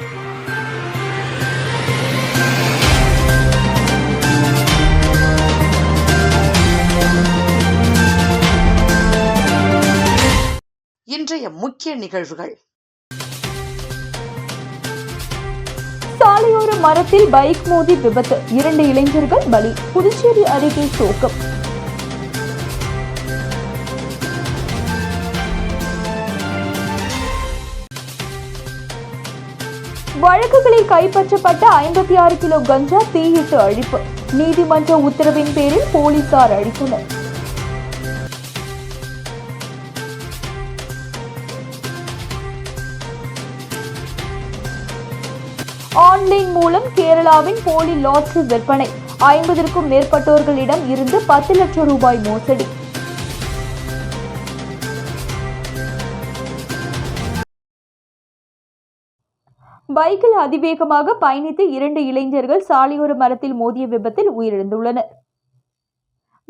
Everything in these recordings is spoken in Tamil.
இன்றைய முக்கிய நிகழ்வுகள். சாலையோர மரத்தில் பைக் மோதி விபத்து. இரண்டு இளைஞர்கள் பலி. புதுச்சேரி அருகே சோகம். வழக்குகளில் கைப்பற்றப்பட்ட ஐம்பத்தி ஆறு கிலோ கஞ்சா தீயிட்டு அழிப்பு. நீதிமன்ற உத்தரவின் பேரில் போலீசார் அழித்தனர் ஆன்லைன் மூலம் கேரளாவின் போலி லாட்டரி விற்பனை. ஐம்பதற்கும் மேற்பட்டோர்களிடம் இருந்து பத்து லட்சம் ரூபாய் மோசடி. சைக்கிள் அதிவேகமாக பயணித்து இரண்டு இளைஞர்கள் சாலையோர மரத்தில் மோதிய விபத்தில் உயிரிழந்துள்ளனர்.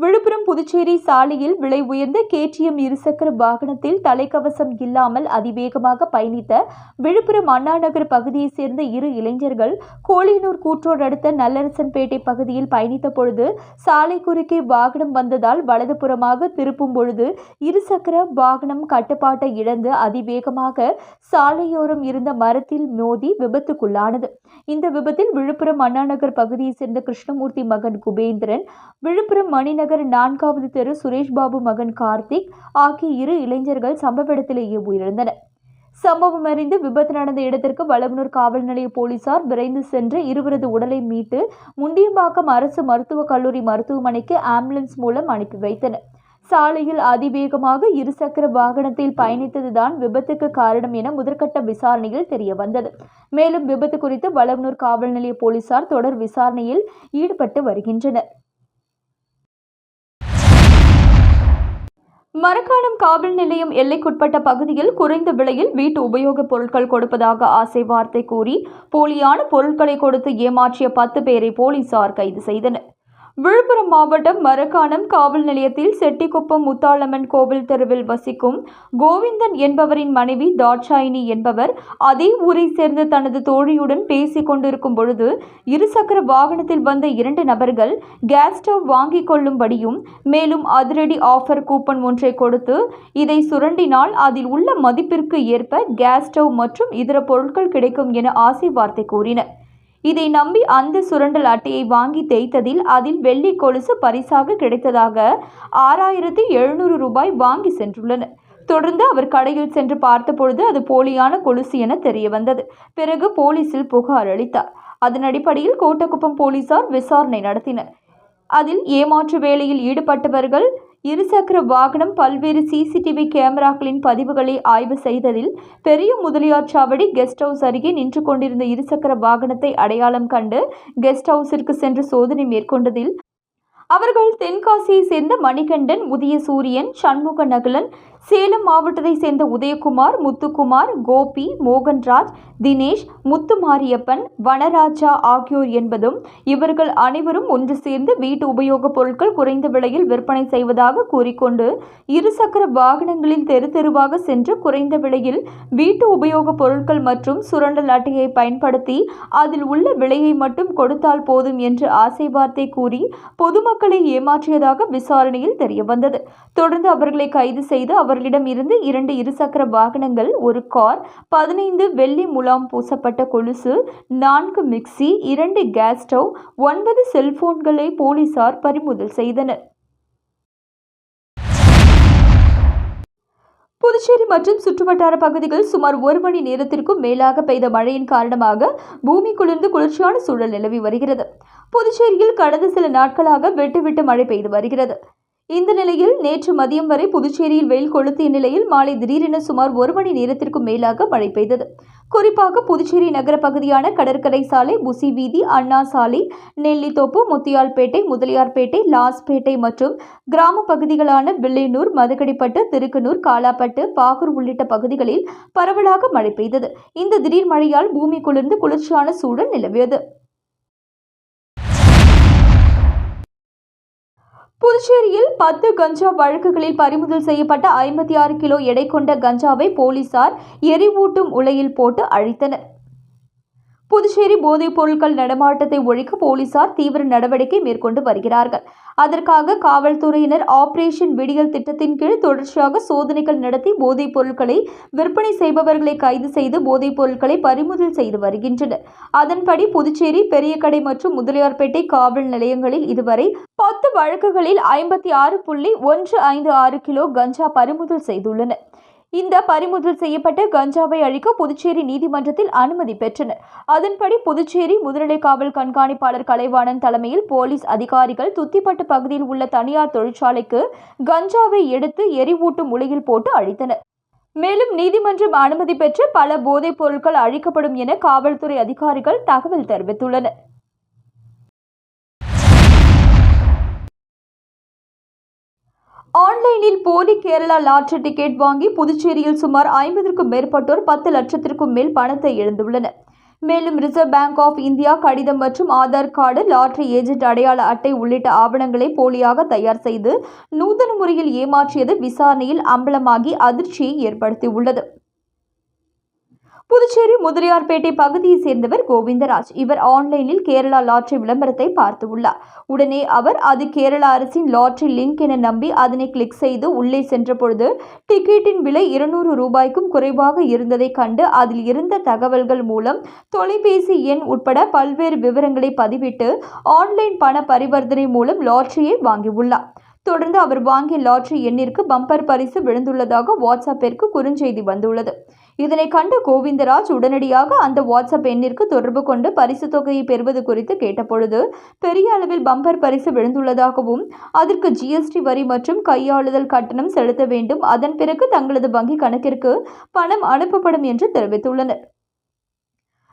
விழுப்புரம் புதுச்சேரி சாலையில் விலை உயர்ந்த கேடிஎம் இருசக்கர வாகனத்தில் தலைக்கவசம் இல்லாமல் அதிவேகமாக பயணித்த விழுப்புரம் அண்ணா நகர் பகுதியைச் சேர்ந்த இரு இளைஞர்கள் கோழியனூர் கூற்றோடு அடுத்த நல்லரசன்பேட்டை பகுதியில் பயணித்த பொழுது சாலை குறுக்கே வாகனம் வந்ததால் வலதுபுறமாக திருப்பும் பொழுது இருசக்கர வாகனம் கட்டுப்பாட்டை இழந்து அதிவேகமாக சாலையோரம் இருந்த மரத்தில் மோதி விபத்துக்குள்ளானது. இந்த விபத்தில் விழுப்புரம் அண்ணா நகர் பகுதியைச் சேர்ந்த கிருஷ்ணமூர்த்தி மகன் குபேந்திரன் விழுப்புரம் மணிநகர் நான்காவது தெரு சுரேஷ் பாபு மகன் கார்த்திக் ஆகிய இரு இளைஞர்கள் சம்பவ இடத்திலேயே உயிரிழந்தனர். சம்பவம் அறிந்து விபத்து நடந்த இடத்திற்கு வளவனூர் காவல் நிலைய போலீசார் விரைந்து சென்று இருவரது உடலை மீட்டு முண்டியம்பாக்கம் அரசு மருத்துவக் கல்லூரி மருத்துவமனைக்கு ஆம்புலன்ஸ் மூலம் அனுப்பி வைத்தனர். சாலையில் அதிவேகமாக இருசக்கர வாகனத்தில் பயணித்ததுதான் விபத்துக்கு காரணம் என முதற்கட்ட விசாரணையில் தெரிய வந்தது மேலும் விபத்து குறித்து வளவனூர் காவல் நிலைய போலீசார் தொடர் விசாரணையில் ஈடுபட்டு வருகின்றனர். மரக்காணம் காவல் நிலையம் எல்லைக்குட்பட்ட பகுதியில் குறைந்த விலையில் வீட்டு உபயோகப் பொருட்கள் கொடுப்பதாக ஆசை வார்த்தை கூறி போலியான பொருட்களை கொடுத்து ஏமாற்றிய பத்து பேரை போலீசார் கைது செய்தனர். விழுப்புரம் மாவட்டம் மரக்காணம் காவல் நிலையத்தில் செட்டிக்குப்பம் முத்தாளம்மன் கோவில் தெருவில் வசிக்கும் கோவிந்தன் என்பவரின் மனைவி தாட்சாயினி என்பவர் அதே ஊரை சேர்ந்த தனது தோழியுடன் பேசிக் கொண்டிருக்கும் பொழுது இருசக்கர வாகனத்தில் வந்த இரண்டு நபர்கள் கேஸ் ஸ்டவ் வாங்கிக் கொள்ளும்படியும் மேலும் அதிரடி ஆஃபர் கூப்பன் ஒன்றை கொடுத்து இதை சுரண்டினால் அதில் உள்ள மதிப்பிற்கு ஏற்ப கேஸ் ஸ்டவ் மற்றும் இதர பொருட்கள் கிடைக்கும் என ஆசை வார்த்தை கூறினர். இதை நம்பி அந்த சுரண்டல் அட்டையை வாங்கி தேய்த்ததில் அதில் வெள்ளி கொலுசு பரிசாக கிடைத்ததாக ஆறாயிரத்தி எழுநூறு ரூபாய் வாங்கி சென்றுள்ளனர் தொடர்ந்து அவர் கடையில் சென்று பார்த்தபொழுது அது போலியான கொலுசு என தெரிய வந்தது பிறகு போலீசில் புகார் அளித்தார். அதன் அடிப்படையில் கோட்டக்குப்பம் போலீசார் விசாரணை நடத்தினர். அதில் ஏமாற்று வேலையில் ஈடுபட்டவர்கள் இருசக்கர வாகனம் பல்வேறு சிசிடிவி கேமராக்களின் பதிவுகளை ஆய்வு செய்ததில் பெரிய முதலியார் சாவடி கெஸ்ட் ஹவுஸ் அருகே நின்று கொண்டிருந்த இருசக்கர வாகனத்தை அடையாளம் கண்டு கெஸ்ட் ஹவுஸிற்கு சென்று சோதனை மேற்கொண்டதில் அவர்கள் தென்காசியை சேர்ந்த மணிகண்டன் உதயசூரியன் சண்முக நகுலன் சேலம் மாவட்டத்தை சேர்ந்த உதயகுமார் முத்துக்குமார் கோபி மோகன்ராஜ் தினேஷ் முத்துமாரியப்பன் வனராஜா ஆகியோர் என்பதும் இவர்கள் அனைவரும் ஒன்று சேர்ந்து வீட்டு உபயோகப் பொருட்கள் குறைந்த விலையில் விற்பனை செய்வதாக கூறிக்கொண்டு இருசக்கர வாகனங்களில் தெரு தெருவாக சென்று குறைந்த விலையில் வீட்டு உபயோகப் பொருட்கள் மற்றும் சுரண்டல் அட்டையை பயன்படுத்தி அதில் உள்ள விலையை மட்டும் கொடுத்தால் போதும் என்று ஆசை வார்த்தை கூறி பொதுமக்களை ஏமாற்றியதாக விசாரணையில் தெரியவந்தது. தொடர்ந்து அவர்களை கைது செய்து அவர்களிடம் இருந்து இரண்டு இருசக்கர வாகனங்கள் ஒரு கார் பதினைந்து வெள்ளி முலாம் பூசப்பட்ட கொலுசு நான்கு மிக்சி இரண்டு கேஸ் ஸ்டவ் ஒன்பது செல்போன்களை போலீசார் பறிமுதல் செய்தனர். புதுச்சேரி மற்றும் சுற்றுவட்டார பகுதிகள் சுமார் ஒரு மணி நேரத்திற்கும் மேலாக பெய்த மழையின் காரணமாக பூமி குளிர்ந்து குளிர்ச்சியான சூழல் நிலவி வருகிறது. புதுச்சேரியில் கடந்த சில நாட்களாக விட்டு விட்டு மழை பெய்து வருகிறது. இந்த நிலையில் நேற்று மதியம் வரை புதுச்சேரியில் வெயில் கொளுத்திய நிலையில் மாலை திடீரென சுமார் ஒரு மணி நேரத்திற்கும் மேலாக மழை பெய்தது. குறிப்பாக புதுச்சேரி நகர பகுதியான கடற்கரை சாலை புசி வீதி அண்ணா சாலை நெல்லித்தோப்பு முத்தியால்பேட்டை முதலியார்பேட்டை லாஸ்பேட்டை மற்றும் கிராம பகுதிகளான வில்லையனூர் மதுக்கடிப்பட்டு திருக்கனூர் காலாப்பட்டு பாகூர் உள்ளிட்ட பகுதிகளில் பரவலாக மழை பெய்தது. இந்த திடீர் மழையால் பூமி குளிர்ந்து குளிர்ச்சியான சூழல் நிலவியது. புதுச்சேரியில் பத்து கஞ்சா வழக்குகளில் பறிமுதல் செய்யப்பட்ட ஐம்பத்தி ஆறு கிலோ எடை கொண்ட கஞ்சாவை போலீசார் எரிவூட்டும் உலையில் போட்டு அழித்தனர். புதுச்சேரி போதைப் பொருட்கள் நடமாட்டத்தை ஒழிக்க போலீசார் தீவிர நடவடிக்கை மேற்கொண்டு வருகிறார்கள். அதற்காக காவல்துறையினர் ஆபரேஷன் விடியல் திட்டத்தின் கீழ் தொடர்ச்சியாக சோதனைகள் நடத்தி போதைப் பொருட்களை விற்பனை செய்பவர்களை கைது செய்து போதைப் பொருட்களை பறிமுதல் செய்து வருகின்றனர். அதன்படி புதுச்சேரி பெரியகடை மற்றும் முதலியார்பேட்டை காவல் நிலையங்களில் இதுவரை பத்து வழக்குகளில் ஐம்பத்தி ஆறு புள்ளி ஒன்று ஐந்து ஆறு கிலோ கஞ்சா பறிமுதல் செய்துள்ளனர். இந்த பறிமுதல் செய்யப்பட்ட கஞ்சாவை அழிக்க புதுச்சேரி நீதிமன்றத்தில் அனுமதி பெற்றனர். அதன்படி புதுச்சேரி முதுநிலை காவல் கண்காணிப்பாளர் கலைவாணன் தலைமையில் போலீஸ் அதிகாரிகள் துத்திப்பட்டு பகுதியில் உள்ள தனியார் தொழிற்சாலைக்கு கஞ்சாவை எடுத்து எரிவூட்டும் முளையில் போட்டு அழித்தனர். மேலும் நீதிமன்றம் அனுமதி பெற்று பல போதைப் பொருட்கள் அழிக்கப்படும் என காவல்துறை அதிகாரிகள் தகவல் தெரிவித்துள்ளனர். ஆன்லைனில் போலி கேரளா லாட்ரி டிக்கெட் வாங்கி புதுச்சேரியில் சுமார் ஐம்பதற்கும் மேற்பட்டோர் பத்து லட்சத்திற்கும் மேல் பணத்தை இழந்துள்ளனர். மேலும் ரிசர்வ் பேங்க் ஆஃப் இந்தியா கடிதம் மற்றும் ஆதார் கார்டு லாட்ரி ஏஜென்ட் அடையாள அட்டை உள்ளிட்ட ஆவணங்களை போலியாக தயார் செய்து நூதன முறையில் ஏமாற்றியது விசாரணையில் அம்பலமாகி அதிர்ச்சியை ஏற்படுத்தியுள்ளது. புதுச்சேரி முதலியார்பேட்டை பகுதியைச் சேர்ந்தவர் கோவிந்தராஜ். இவர் ஆன்லைனில் கேரளா லாட்ரி விளம்பரத்தை பார்த்துள்ளார் உடனே அவர் அது கேரளா அரசின் லாட்ரி லிங்க் என நம்பி அதனை கிளிக் செய்து உள்ளே சென்றபொழுது டிக்கெட்டின் விலை இருநூறு ரூபாய்க்கும் குறைவாக இருந்ததைக் கண்டு அதில் இருந்த தகவல்கள் மூலம் தொலைபேசி எண் உட்பட பல்வேறு விவரங்களை பதிவிட்டு ஆன்லைன் பண பரிவர்த்தனை மூலம் லாட்டரியை வாங்கியுள்ளார். தொடர்ந்து அவர் வாங்கிய லாட்ரி எண்ணிற்கு பம்பர் பரிசு விழுந்துள்ளதாக வாட்ஸ்அப்பிற்கு குறுஞ்செய்தி வந்துள்ளது. இதனை கண்ட கோவிந்தராஜ் உடனடியாக அந்த வாட்ஸ்அப் எண்ணிற்கு தொடர்பு கொண்டு பரிசு தொகையை பெறுவது குறித்து கேட்டபொழுது பெரிய அளவில் பம்பர் பரிசு விழுந்துள்ளதாகவும் அதற்கு ஜிஎஸ்டி வரி மற்றும் கையாளுதல் கட்டணம் செலுத்த வேண்டும். அதன் பிறகு தங்களது வங்கி கணக்கிற்கு பணம் அனுப்பப்படும் என்று தெரிவித்துள்ளனர்.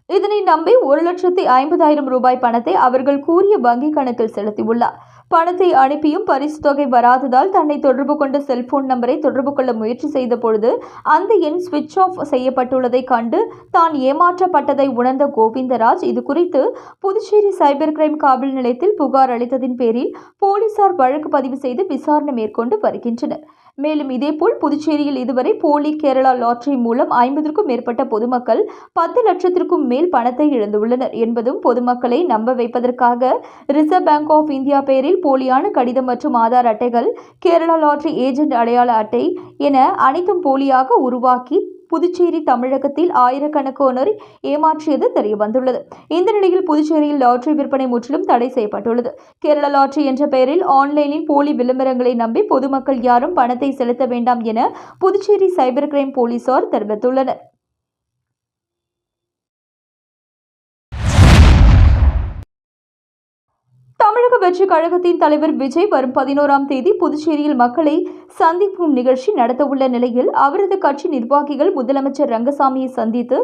இதனை நம்பி ஒரு லட்சத்தி ஐம்பதாயிரம் ரூபாய் பணத்தை அவர்கள் கூறிய வங்கி கணக்கில் செலுத்தியுள்ளார். பணத்தை அனுப்பியும் பரிசு தொகை வராததால் தன்னை தொடர்பு கொண்ட செல்போன் நம்பரை தொடர்பு கொள்ள முயற்சி செய்த பொழுது அந்த எண் சுவிட்ச் ஆஃப் செய்யப்பட்டுள்ளதை கண்டு தான் ஏமாற்றப்பட்டதை உணர்ந்த கோவிந்தராஜ் இது குறித்து புதுச்சேரி சைபர் கிரைம் காவல் நிலையத்தில் புகார் அளித்ததின் பேரில் போலீசார் வழக்கு பதிவு செய்து விசாரணை மேற்கொண்டு வருகின்றனர். மேலும் இதேபோல் புதுச்சேரியில் இதுவரை போலி கேரளா லாட்டரி மூலம் ஐம்பதற்கும் மேற்பட்ட பொதுமக்கள் பத்து லட்சத்திற்கும் மேல் பணத்தை இழந்துள்ளனர் என்பதும் பொதுமக்களை நம்ப வைப்பதற்காக ரிசர்வ் பேங்க் ஆஃப் இந்தியா பெயரில் போலியான கடிதம் மற்றும் ஆதார் அட்டைகள் கேரளா லாட்ரி ஏஜென்ட் அடையாள அட்டை என அனைத்தும் போலியாக உருவாக்கி புதுச்சேரி தமிழகத்தில் ஆயிரக்கணக்கானோரை ஏமாற்றியது தெரிய வந்துள்ளது இந்த நிலையில் புதுச்சேரியில் லாட்டரி விற்பனை முற்றிலும் தடை செய்யப்பட்டுள்ளது. கேரள லாட்டரி என்ற பெயரில் ஆன்லைனில் போலி விளம்பரங்களை நம்பி பொதுமக்கள் யாரும் பணத்தை செலுத்த வேண்டாம் என புதுச்சேரி சைபர் கிரைம் போலீசார் தெரிவித்துள்ளனர். கட்சி கழகத்தின் தலைவர் விஜய் வரும் பதினோராம் தேதி புதுச்சேரியில் மக்களை சந்திக்கும் நிகழ்ச்சி நடத்தவுள்ள நிலையில் அவரது கட்சி நிர்வாகிகள் முதலமைச்சர் ரங்கசாமியை சந்தித்து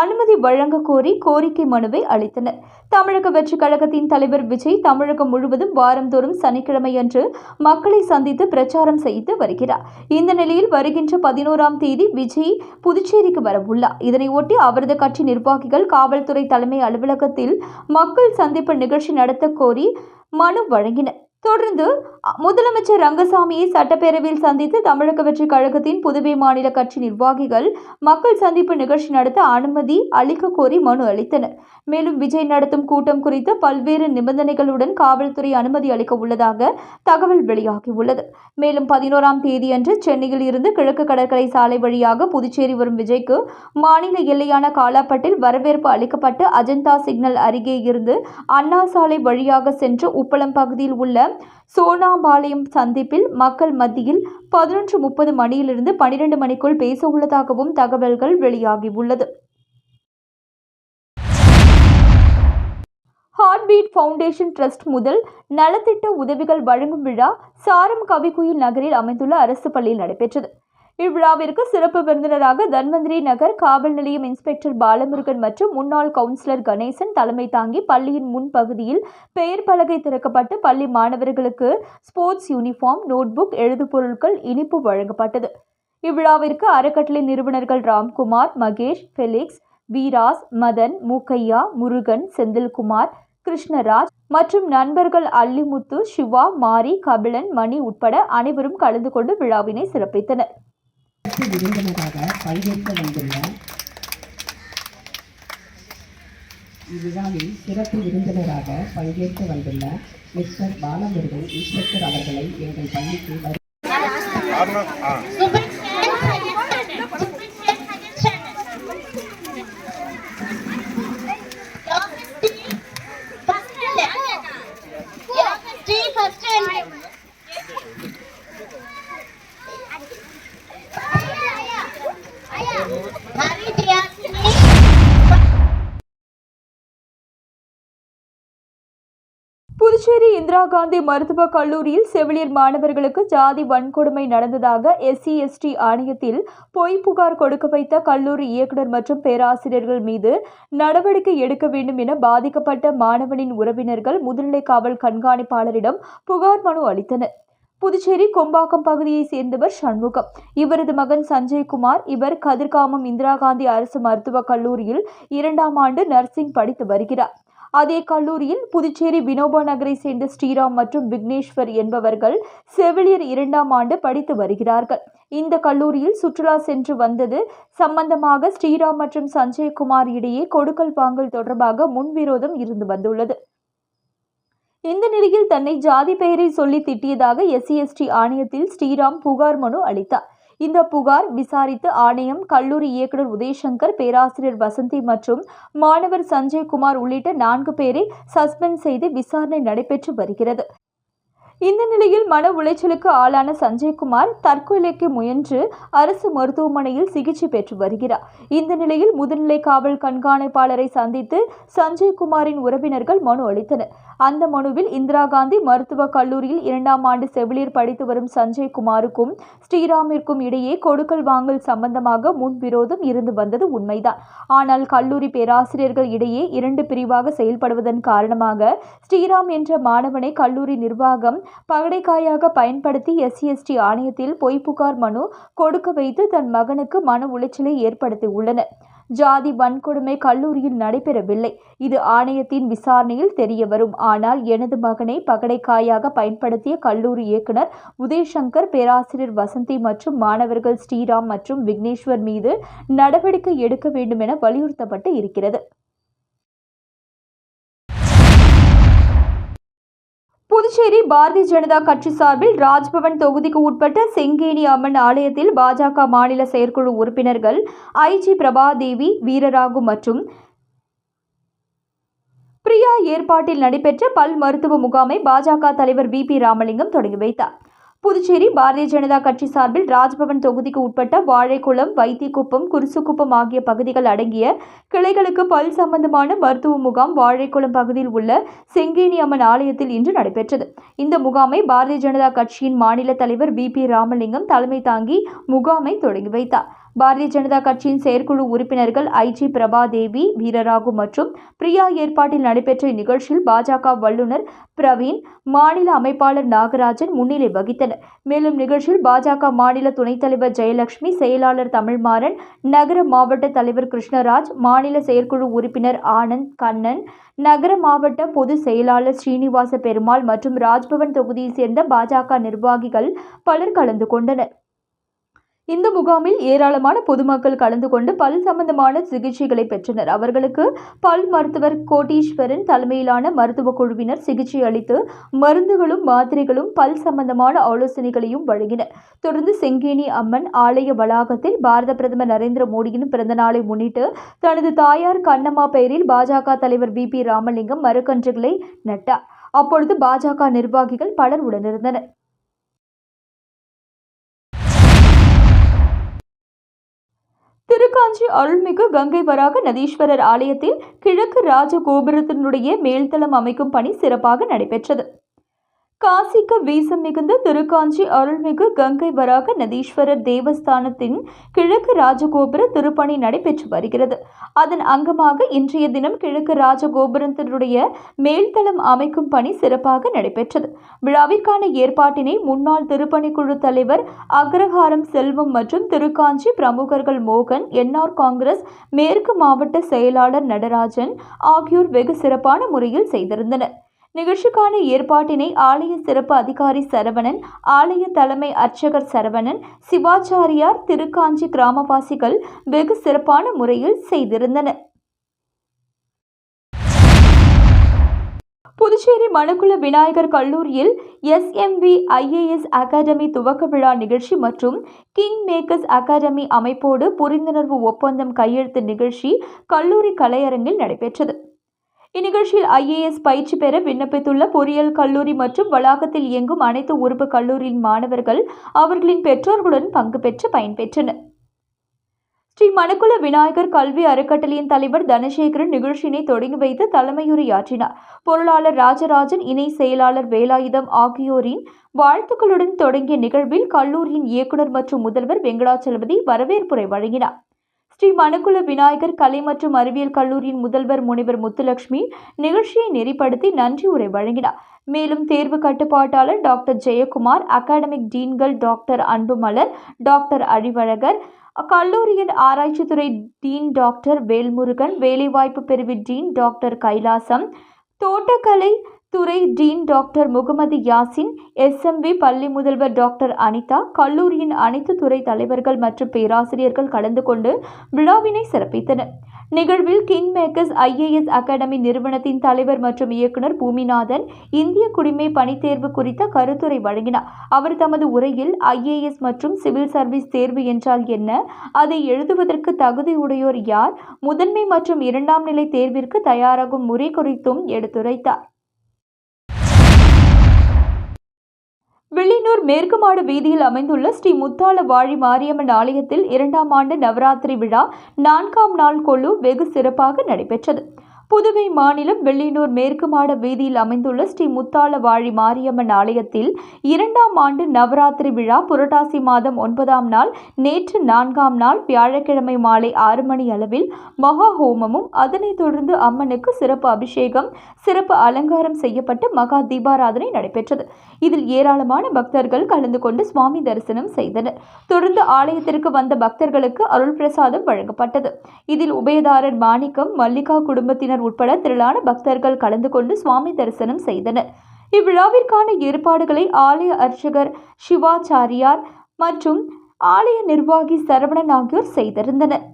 அனுமதி வழங்க கோரி கோரிக்கை மனுவை அளித்தனர். தமிழக வெற்றி கழகத்தின் தலைவர் விஜய் தமிழகம் முழுவதும் வாரந்தோறும் சனிக்கிழமை அன்று மக்களை சந்தித்து பிரச்சாரம் செய்து வருகிறார். இந்த நிலையில் வருகின்ற பதினோராம் தேதி விஜய் புதுச்சேரிக்கு வரவுள்ளார். இதனையொட்டி அவரது கட்சி நிர்வாகிகள் காவல்துறை தலைமை அலுவலகத்தில் மக்கள் சந்திப்பு நிகழ்ச்சி நடத்த கோரி மனு வழங்கினர் தொடர்ந்து முதலமைச்சர் ரங்கசாமியை சட்டப்பேரவையில் சந்தித்து தமிழக வெற்றிக் கழகத்தின் புதுவை மாநில கட்சி நிர்வாகிகள் மக்கள் சந்திப்பு நிகழ்ச்சி நடத்த அனுமதி அளிக்க கோரி மனு அளித்தனர். மேலும் விஜய் நடத்தும் கூட்டம் குறித்து பல்வேறு நிபந்தனைகளுடன் காவல்துறை அனுமதி அளிக்க உள்ளதாக தகவல் வெளியாகியுள்ளது. மேலும் பதினோராம் தேதியன்று சென்னையில் இருந்து கிழக்கு கடற்கரை சாலை வழியாக புதுச்சேரி வரும் விஜய்க்கு மாநில எல்லையான காலாப்பட்டில் வரவேற்பு அளிக்கப்பட்டு அஜந்தா சிக்னல் அருகே இருந்து அண்ணா சாலை வழியாக சென்று உப்பளம் பகுதியில் உள்ள சோனாபாளையம் சந்திப்பில் மக்கள் மத்தியில் பதினொன்று முப்பது மணியிலிருந்து பனிரெண்டு மணிக்குள் பேச உள்ளதாகவும் தகவல்கள் வெளியாகியுள்ளது. ஹார்ட்பீட் ஃபவுண்டேஷன் ட்ரஸ்ட் முதல் நலத்திட்ட உதவிகள் வழங்கும் விழா சாரம் கவிக்குயில் நகரில் அமைந்துள்ள அரசு பள்ளியில் நடைபெற்றது. இவ்விழாவிற்கு சிறப்பு விருந்தினராக தன்வந்திரி நகர் காவல் நிலையம் இன்ஸ்பெக்டர் பாலமுருகன் மற்றும் முன்னாள் கவுன்சிலர் கணேசன் தலைமை தாங்கி பள்ளியின் முன்பகுதியில் பெயர் பலகை திறக்கப்பட்டு பள்ளி மாணவர்களுக்கு ஸ்போர்ட்ஸ் யூனிஃபார்ம் நோட்புக் எழுதுபொருட்கள் இனிப்பு வழங்கப்பட்டது. இவ்விழாவிற்கு அறக்கட்டளை நிறுவனர்கள் ராம்குமார் மகேஷ் ஃபெலிக்ஸ் வீராஸ் மதன் மூக்கையா முருகன் செந்தில்குமார் கிருஷ்ணராஜ் மற்றும் நண்பர்கள் அல்லிமுத்து சிவா மாரி கபிலன் மணி உட்பட அனைவரும் கலந்து கொண்டு விழாவினை சிறப்பித்தனர். சிறப்பு விருந்தினராக பங்கேற்க வந்துள்ள இவ்விழாவில் சிறப்பு விருந்தினராக பங்கேற்க வந்துள்ள மிஸ்டர் பாலமுருகன் இன்ஸ்பெக்டர் அவர்களை எங்கள் பள்ளிக்கு புதுச்சேரி இந்திரா காந்தி மருத்துவக் கல்லூரியில் செவிலியர் மாணவர்களுக்கு ஜாதி வன்கொடுமை நடந்ததாக எஸ்சி எஸ்டி ஆணையத்தில் பொய் புகார் கொடுக்க வைத்த கல்லூரி இயக்குநர் மற்றும் பேராசிரியர்கள் மீது நடவடிக்கை எடுக்க வேண்டும் என பாதிக்கப்பட்ட மாணவனின் உறவினர்கள் முதுநிலை காவல் கண்காணிப்பாளரிடம் புகார் மனு அளித்தனர். புதுச்சேரி கொம்பாக்கம் பகுதியைச் சேர்ந்தவர் சண்முகம். இவரது மகன் சஞ்சய்குமார் இவர் கதிர்காமம் இந்திரா காந்தி அரசு மருத்துவக் கல்லூரியில் இரண்டாம் ஆண்டு நர்சிங் படித்து வருகிறார். அதே கல்லூரியில் புதுச்சேரி வினோபா நகரை சேர்ந்த ஸ்ரீராம் மற்றும் விக்னேஸ்வர் என்பவர்கள் செவிலியர் இரண்டாம் ஆண்டு படித்து வருகிறார்கள். இந்த கல்லூரியில் சுற்றுலா சென்று வந்தது சம்பந்தமாக ஸ்ரீராம் மற்றும் சஞ்சய்குமார் இடையே கொடுக்கல் வாங்கல் தொடர்பாக முன்விரோதம் இருந்து வந்துள்ளது. இந்த நிலையில் தன்னை ஜாதி பெயரை சொல்லி திட்டியதாக எஸ்சி எஸ்டி ஆணையத்தில் ஸ்ரீராம் புகார் மனு அளித்தார். இந்த புகார் விசாரித்து ஆணையம் கல்லூரி இயக்குனர் உதயசங்கர் பேராசிரியர் வசந்தி மற்றும் மாணவர் சஞ்சய்குமார் உள்ளிட்ட நான்கு பேரை சஸ்பெண்ட் செய்து விசாரணை நடைபெற்று வருகிறது. இந்த நிலையில் மன உளைச்சலுக்கு ஆளான சஞ்சய்குமார் தற்கொலைக்கு முயன்று அரசு மருத்துவமனையில் சிகிச்சை பெற்று வருகிறார். இந்த நிலையில் முதுநிலை காவல் கண்காணிப்பாளரை சந்தித்து சஞ்சய்குமாரின் உறவினர்கள் மனு அளித்தனர். அந்த மனுவில் இந்திரா காந்தி மருத்துவக் கல்லூரியில் இரண்டாம் ஆண்டு செவிலியர் படித்து வரும் சஞ்சய்குமாருக்கும் ஸ்ரீராமிற்கும் இடையே கொடுக்கல் வாங்கல் சம்பந்தமாக முன்விரோதம் இருந்து வந்தது உண்மைதான். ஆனால் கல்லூரி பேராசிரியர்கள் இடையே இரண்டு பிரிவாக செயல்படுவதன் காரணமாக ஸ்ரீராம் என்ற மாணவனை கல்லூரி நிர்வாகம் பகடைக்காயாக பயன்படுத்தி எஸ்சி எஸ்டி ஆணையத்தில் பொய் புகார் மனு கொடுக்க வைத்து தன் மகனுக்கு மன உளைச்சலை ஏற்படுத்தியுள்ளனர். ஜாதி வன்கொடுமை கல்லூரியில் நடைபெறவில்லை. இது ஆணையத்தின் விசாரணையில் தெரியவரும். ஆனால் எனது மகனை பகடைக்காயாக பயன்படுத்திய கல்லூரி இயக்குனர் உதயசங்கர் பேராசிரியர் வசந்தி மற்றும் மாணவர்கள் ஸ்ரீராம் மற்றும் விக்னேஸ்வர் மீது நடவடிக்கை எடுக்க வேண்டும் என வலியுறுத்தப்பட்டு இருக்கிறது. புதுச்சேரி பாரதிய ஜனதா கட்சி சார்பில் ராஜ்பவன் தொகுதிக்கு உட்பட்ட செங்கேணி அம்மன் ஆலயத்தில் பாஜக மாநில செயற்குழு உறுப்பினர்கள் ஐஜி பிரபாதேவி வீரராகு மற்றும் பிரியா ஏற்பாட்டில் நடைபெற்ற பல் மருத்துவ முகாமை பாஜக தலைவர் வி பி ராமலிங்கம் தொடங்கி வைத்தார். புதுச்சேரி பாரதிய ஜனதா கட்சி சார்பில் ராஜ்பவன் தொகுதிக்கு உட்பட்ட வாழைக்குளம் வைத்தியக்குப்பம் குருசுக்குப்பம் ஆகிய பகுதிகள் அடங்கிய கிளைகளுக்கு பல் சம்பந்தமான மருத்துவ முகாம் வாழைக்குளம் பகுதியில் உள்ள செங்கேணி அம்மன் ஆலயத்தில் இன்று நடைபெற்றது. இந்த முகாமை பாரதிய ஜனதா கட்சியின் மாநில தலைவர் வி பி. ராமலிங்கம் தலைமை தாங்கி முகாமை தொடங்கி வைத்தார். பாரதிய ஜனதா கட்சியின் செயற்குழு உறுப்பினர்கள் ஐஜி பிரபாதேவி வீரராகு மற்றும் பிரியா ஏற்பாட்டில் நடைபெற்ற இந்நிகழ்ச்சியில் பாஜக வல்லுநர் பிரவீன் மாநில அமைப்பாளர் நாகராஜன் முன்னிலை வகித்தனர். மேலும் நிகழ்ச்சியில் பாஜக மாநில துணைத் தலைவர் ஜெயலட்சுமி செயலாளர் தமிழ்மாறன் நகர மாவட்ட தலைவர் கிருஷ்ணராஜ் மாநில செயற்குழு உறுப்பினர் ஆனந்த் கண்ணன் நகர மாவட்ட பொதுச் செயலாளர் ஸ்ரீனிவாச பெருமாள் மற்றும் ராஜ்பவன் தொகுதியைச் சேர்ந்த பாஜக நிர்வாகிகள் பலர் கலந்து கொண்டனர். இந்த முகாமில் ஏராளமான பொதுமக்கள் கலந்து கொண்டு பல் சம்பந்தமான சிகிச்சைகளை பெற்றனர். அவர்களுக்கு பல் மருத்துவர் கோட்டீஸ்வரன் தலைமையிலான மருத்துவ குழுவினர் சிகிச்சை அளித்து மருந்துகளும் மாத்திரைகளும் பல் சம்பந்தமான ஆலோசனைகளையும் வழங்கினர். தொடர்ந்து செங்கேணி அம்மன் ஆலய வளாகத்தில் பாரத பிரதமர் நரேந்திர மோடியின் பிறந்தநாளை முன்னிட்டு தனது தாயார் கண்ணம்மா பெயரில் பாஜக தலைவர் வி பி ராமலிங்கம் மரக்கன்றுகளை நட்டார். அப்பொழுது பாஜக நிர்வாகிகள் பலர் உடனிருந்தனர். திருக்காஞ்சி அருள்மிகு கங்கை வராக நதீஸ்வரர் ஆலயத்தில் கிழக்கு ராஜ கோபுரத்தினுடைய மேல்தளம் அமைக்கும் பணி சிறப்பாக நடைபெற்றது. காசிக்கு வீசம் மிகுந்த திருக்காஞ்சி அருள்மிகு கங்கை வராக நதீஸ்வரர் தேவஸ்தானத்தின் கிழக்கு ராஜகோபுர திருப்பணி நடைபெற்று வருகிறது. அதன் அங்கமாக இன்றைய தினம் கிழக்கு ராஜகோபுரத்தினுடைய மேல்தளம் அமைக்கும் பணி சிறப்பாக நடைபெற்றது. விழாவிற்கான ஏற்பாட்டினை முன்னாள் திருப்பணிக்குழு தலைவர் அக்ரஹாரம் செல்வம் மற்றும் திருக்காஞ்சி பிரமுகர்கள் மோகன் என்ஆர் காங்கிரஸ் மேற்கு மாவட்ட செயலாளர் நடராஜன் ஆகியோர் வெகு சிறப்பான முறையில் செய்திருந்தனர். நிகழ்ச்சிக்கான ஏற்பாட்டினை ஆலய சிறப்பு அதிகாரி சரவணன் ஆலய தலைமை அர்ச்சகர் சரவணன் சிவாச்சாரியார் திருக்காஞ்சி கிராமவாசிகள் வெகு சிறப்பான முறையில் செய்திருந்தனர். புதுச்சேரி மணக்குள விநாயகர் கல்லூரியில் எஸ்எம்வி ஐஏஎஸ் அகாடமி துவக்க விழா நிகழ்ச்சி மற்றும் கிங் மேக்கர்ஸ் அகாடமி அமைப்போடு புரிந்துணர்வு ஒப்பந்தம் கையெழுத்து நிகழ்ச்சி கல்லூரி கலையரங்கில் நடைபெற்றது. இந்நிகழ்ச்சியில் ஐஏஎஸ் பயிற்சி பெற விண்ணப்பித்துள்ள பொறியியல் கல்லூரி மற்றும் வளாகத்தில் இயங்கும் அனைத்து உறுப்பு கல்லூரியின் மாணவர்கள் அவர்களின் பெற்றோர்களுடன் பங்கு பெற்று பயன்பெற்றனர். ஸ்ரீ மணக்குள விநாயகர் கல்வி அறக்கட்டளையின் தலைவர் தனசேகரன் நிகழ்ச்சியினை தொடங்கி வைத்து தலைமையுரையாற்றினார். பொருளாளர் ராஜராஜன் இணை செயலாளர் வேலாயுதம் ஆகியோரின் வாழ்த்துக்களுடன் தொடங்கிய நிகழ்வில் கல்லூரியின் இயக்குனர் மற்றும் முதல்வர் வெங்கடாச்சலபதி வரவேற்புரை வழங்கினார். ஸ்ரீ மணக்குள விநாயகர் கலை மற்றும் அறிவியல் கல்லூரியின் முதல்வர் முனைவர் முத்துலட்சுமி நிகழ்ச்சியை நெறிப்படுத்தி நன்றி உரை வழங்கினார். மேலும் தேர்வு கட்டுப்பாட்டாளர் டாக்டர் ஜெயக்குமார் அகாடமிக் டீன்கள் டாக்டர் அன்புமலர் டாக்டர் அழிவழகர் கல்லூரியின் ஆராய்ச்சித்துறை டீன் டாக்டர் வேல்முருகன் வேலைவாய்ப்பு பிரிவு டீன் டாக்டர் கைலாசம் தோட்டக்கலை துறை dean doctor Mohammed Yasin SMV பள்ளி முதல்வர் டாக்டர் அனிதா கல்லூரியின் அனைத்து துறை தலைவர்கள் மற்றும் பேராசிரியர்கள் கலந்து கொண்டு விழாவினை சிறப்பித்தனர். நிகழ்வில் கிங் மேக்கர்ஸ் ஐஏஎஸ் அகாடமி நிறுவனத்தின் தலைவர் மற்றும் இயக்குனர் பூமிநாதன் இந்திய குடிமை பணித்தேர்வு குறித்த கருத்துரை வழங்கினார். அவர் தமது உரையில் ஐஏஎஸ் மற்றும் சிவில் சர்வீஸ் தேர்வு என்றால் என்ன அதை எழுதுவதற்கு தகுதியுடையோர் யார் முதன்மை மற்றும் இரண்டாம் நிலை தேர்விற்கு தயாராகும் முறை குறித்தும் எடுத்துரைத்தார். வில்லியனூர் மேற்கு மாடு வீதியில் அமைந்துள்ள ஸ்ரீ முத்தாள வாழி மாரியம்மன் ஆலயத்தில் இரண்டாம் ஆண்டு நவராத்திரி விழா நான்காம் நாள் கொழு வெகு சிறப்பாக நடைபெற்றது. புதுவை மாநிலம் வெள்ளியனூர் மேற்கு மாட வீதியில் அமைந்துள்ள ஸ்ரீ முத்தாள வாழி மாரியம்மன் ஆலயத்தில் இரண்டாம் ஆண்டு நவராத்திரி விழா புரட்டாசி மாதம் ஒன்பதாம் நாள் நேற்று நான்காம் நாள் வியாழக்கிழமை மாலை ஆறு மணி அளவில் மகா ஹோமமும் அதனைத் தொடர்ந்து அம்மனுக்கு சிறப்பு அபிஷேகம் சிறப்பு அலங்காரம் செய்யப்பட்டு மகா தீபாராதனை நடைபெற்றது. இதில் ஏராளமான பக்தர்கள் கலந்து கொண்டு சுவாமி தரிசனம் செய்தனர். தொடர்ந்து ஆலயத்திற்கு வந்த பக்தர்களுக்கு அருள் பிரசாதம் வழங்கப்பட்டது. இதில் உபயதாரர் மாணிக்கம் மல்லிகா குடும்பத்தினர் உட்பட திரளான பக்தர்கள் கலந்து கொண்டு சுவாமி தரிசனம் செய்தனர். இவ்விழாவிற்கான ஏற்பாடுகளை ஆலய அர்ச்சகர் சிவாச்சாரியார் மற்றும் ஆலய நிர்வாகி சரவணன் ஆகியோர் செய்திருந்தனர்.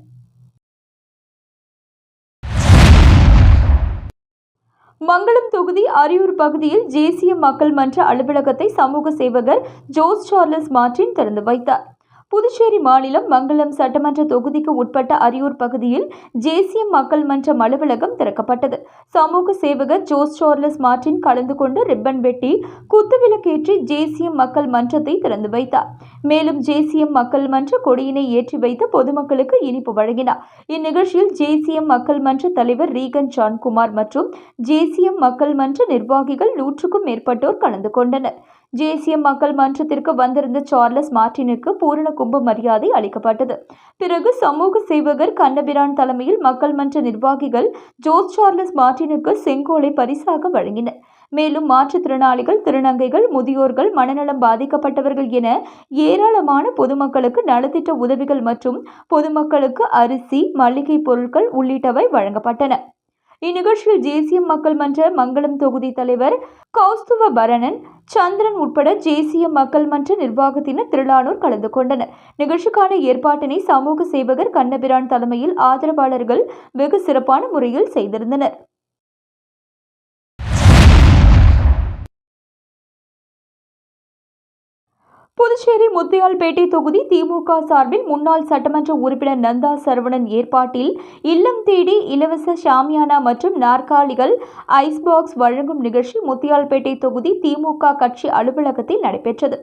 மங்களம் தொகுதி அரியூர் பகுதியில் தேசிய மக்கள் மன்ற அலுவலகத்தை சமூக சேவகர் ஜோஸ் சார்லஸ் மார்டின் திறந்து வைத்தார். புதுச்சேரி மாநிலம் மங்களம் சட்டமன்ற தொகுதிக்கு உட்பட்ட அரியூர் பகுதியில் ஜேசிஎம் மக்கள் மன்றம் அலுவலகம் திறக்கப்பட்டது. சமூக சேவகர் ஜோஸ் சார்லஸ் மார்டின் கலந்து கொண்டு ரிப்பன் வெட்டி குத்துவிளக்கேற்றி ஜேசிஎம் மக்கள் மன்றத்தை திறந்து வைத்தார். மேலும் ஜேசிஎம் மக்கள் மன்ற கொடியினை ஏற்றி வைத்து பொதுமக்களுக்கு இனிப்பு வழங்கினார். இந்நிகழ்ச்சியில் ஜேசிஎம் மக்கள் மன்ற தலைவர் ரீகன் ஜான்குமார் மற்றும் ஜேசிஎம் மக்கள் மன்ற நிர்வாகிகள் நூற்றுக்கும் மேற்பட்டோர் கலந்து கொண்டனர். தேசிய மக்கள் மன்றத்திற்கு வந்திருந்த சார்லஸ் மார்டினுக்கு பூரண கும்ப மரியாதை அளிக்கப்பட்டது. பிறகு சமூக சேவகர் கண்ணபிரான் தலைமையில் மக்கள் மன்ற நிர்வாகிகள் ஜோஸ் சார்லஸ் மார்டினுக்கு செங்கோலை பரிசாக வழங்கினர். மேலும் மாற்றுத்திறனாளிகள் திருநங்கைகள் முதியோர்கள் மனநலம் பாதிக்கப்பட்டவர்கள் என ஏராளமான பொதுமக்களுக்கு நலத்திட்ட உதவிகள் மற்றும் பொதுமக்களுக்கு அரிசி மளிகை பொருட்கள் உள்ளிட்டவை வழங்கப்பட்டன. இந்நிகழ்ச்சியில் ஜேசியம் மக்கள் மன்ற மங்களம் தொகுதி தலைவர் கௌஸ்துவ பரணன் சந்திரன் உட்பட தேசிய மக்கள் மன்ற நிர்வாகத்தினர் திரளானோர் கலந்து கொண்டனர். நிகழ்ச்சிக்கான ஏற்பாட்டினை சமூக சேவகர் கண்ணபிரான் தலைமையில் ஆதரவாளர்கள் வெகு சிறப்பான முறையில் செய்திருந்தனர். புதுச்சேரி முத்தியால்பேட்டை தொகுதி திமுக சார்பில் முன்னாள் சட்டமன்ற உறுப்பினர் நந்தா சரவணன் ஏற்பாட்டில் இல்லம் தேடி இலவச ஷாமியானா மற்றும் நாற்காலிகள் ஐஸ் பாக்ஸ் வழங்கும் நிகழ்ச்சி முத்தியால்பேட்டை தொகுதி திமுக கட்சி அலுவலகத்தில் நடைபெற்றது.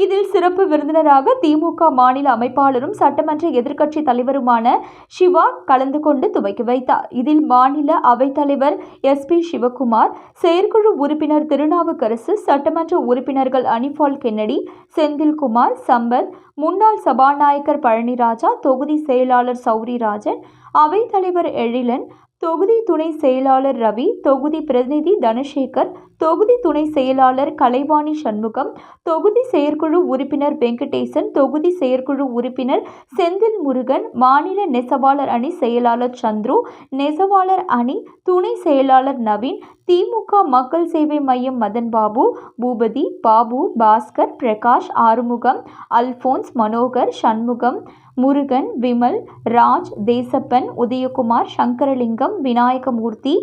இதில் சிறப்பு விருந்தினராக திமுக மாநில அமைப்பாளரும் சட்டமன்ற எதிர்க்கட்சி தலைவருமான சிவா கலந்து கொண்டு துவக்கி வைத்தார். இதில் மாநில அவைத்தலைவர் எஸ் பி சிவகுமார் செயற்குழு உறுப்பினர் திருநாவுக்கரசு சட்டமன்ற உறுப்பினர்கள் அனிபால் கென்னடி செந்தில்குமார் சம்பத் முன்னாள் சபாநாயகர் பழனிராஜா தொகுதி செயலாளர் சௌரிராஜன் அவைத்தலைவர் எழிலன் தொகுதி துணை செயலாளர் ரவி தொகுதி பிரதிநிதி தனசேகர் தொகுதி துணை செயலாளர் கலைவாணி சண்முகம் தொகுதி செயற்குழு உறுப்பினர் வெங்கடேசன் தொகுதி செயற்குழு உறுப்பினர் செந்தில் முருகன் மாநில நெசவாளர் அணி செயலாளர் சந்துரு நெசவாளர் அணி துணை செயலாளர் நவீன் திமுக மக்கள் சேவை மையம் மதன் பாபு பூபதி பாபு பாஸ்கர் பிரகாஷ் ஆறுமுகம் அல்போன்ஸ் மனோகர் சண்முகம் முருகன் விமல் ராஜ் தேசப்பன் உதயகுமார் சங்கரலிங்கம் விநாயகமூர்த்தி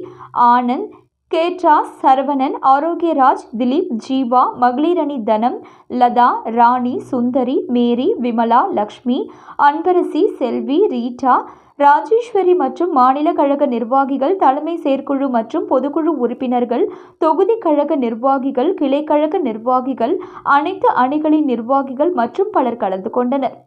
ஆனந்த் கேட்ரா சரவணன் ஆரோக்கியராஜ் திலீப் ஜீவா மகளிரணி தனம் லதா ராணி சுந்தரி மேரி விமலா லக்ஷ்மி அன்பரசி செல்வி ரீட்டா ராஜேஸ்வரி மற்றும் மாநில கழக நிர்வாகிகள் தலைமை செயற்குழு மற்றும் பொதுக்குழு உறுப்பினர்கள் தொகுதி கழக நிர்வாகிகள் கிளைக்கழக நிர்வாகிகள் அனைத்து அணிகளின் நிர்வாகிகள் மற்றும் பலர் கலந்து கொண்டனர்.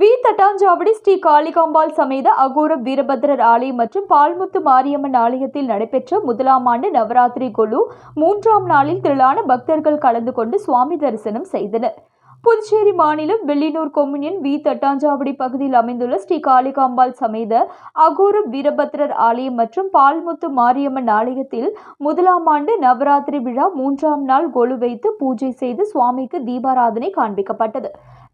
வி தட்டாஞ்சாவடி ஸ்ரீ காளிகாம்பாள் சமேத அகோர வீரபத்ரர் ஆலயம் மற்றும் பால்முத்து மாரியம்மன் ஆலயத்தில் நடைபெற்ற முதலாம் ஆண்டு நவராத்திரி குழு மூன்றாம் நாளில் திரளான பக்தர்கள் கலந்து கொண்டு சுவாமி தரிசனம் செய்தனர். புதுச்சேரி மாநிலம் வெள்ளினூர் கொம்யூனியன் வி தட்டாஞ்சாவடி பகுதியில் அமைந்துள்ள ஸ்ரீ காளிகாம்பாள் சமேத அகோர வீரபத்ரர் ஆலயம் மற்றும் பால்முத்து மாரியம்மன் ஆலயத்தில் முதலாம் ஆண்டு நவராத்திரி விழா மூன்றாம் நாள் கொலு வைத்து பூஜை செய்து சுவாமிக்கு தீபாராதனை காண்பிக்கப்பட்டது.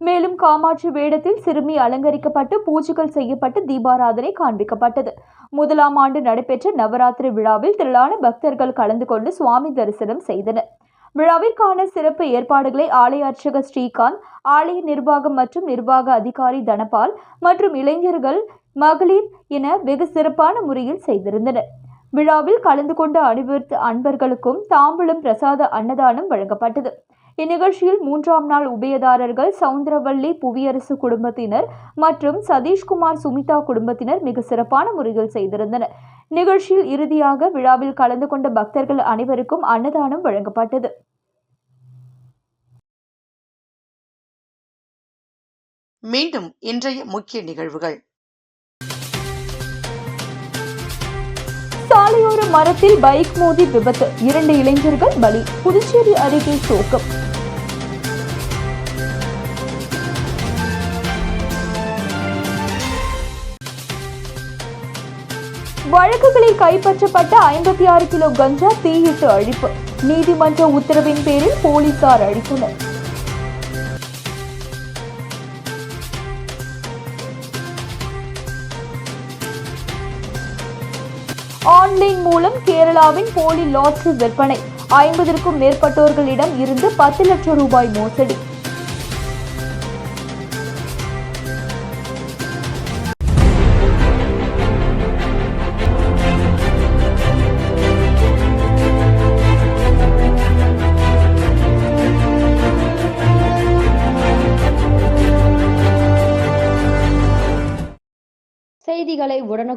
மேலும் காமாட்சி வேடத்தில் சிறுமி அலங்கரிக்கப்பட்டு பூஜைகள் செய்யப்பட்டு தீபாராதனை காண்பிக்கப்பட்டது. முதலாம் ஆண்டு நடைபெற்ற நவராத்திரி விழாவில் திரளான பக்தர்கள் கலந்து கொண்டு சுவாமி தரிசனம் செய்தனர். விழாவிற்கான சிறப்பு ஏற்பாடுகளை ஆலய அர்ச்சகர் ஸ்ரீகாந்த் ஆலய நிர்வாகம் மற்றும் நிர்வாக அதிகாரி தனபால் மற்றும் இளைஞர்கள் மகளிர் என வெகு சிறப்பான முறையில் செய்திருந்தனர். விழாவில் கலந்து கொண்ட அனைவரு அன்பர்களுக்கும் தாம்பூலம் பிரசாத அன்னதானம் வழங்கப்பட்டது. இந்நிகழ்ச்சியில் மூன்றாம் நாள் உபயதாரர்கள் சவுந்தரவல்லி புவியரசு குடும்பத்தினர் மற்றும் சதீஷ்குமார் சுமிதா குடும்பத்தினர் மிக சிறப்பான முறையில் செய்திருந்தனர். நிகழ்ச்சியில் இறுதியாக விழாவில் கலந்து கொண்ட பக்தர்கள் அனைவருக்கும் அன்னதானம் வழங்கப்பட்டது. மீண்டும் இன்றைய முக்கிய நிகழ்வுகள். மரத்தில் பைக் மோதி விபத்து. இரண்டு இளைஞர்கள் பலி. புதுச்சேரி அருகே சோகம். வழக்குகளில் கைப்பற்றப்பட்ட ஐம்பத்தி ஆறு கிலோ கஞ்சா தீயிட்டு அழிப்பு. நீதிமன்ற உத்தரவின் பேரில் போலீசார் அழித்தனர் ஆன்லைன் மூலம் கேரளாவின் போலி லாட்ரி விற்பனை. ஐம்பதற்கும் மேற்பட்டோர்களிடம் இருந்து பத்து லட்சம் ரூபாய் மோசடி.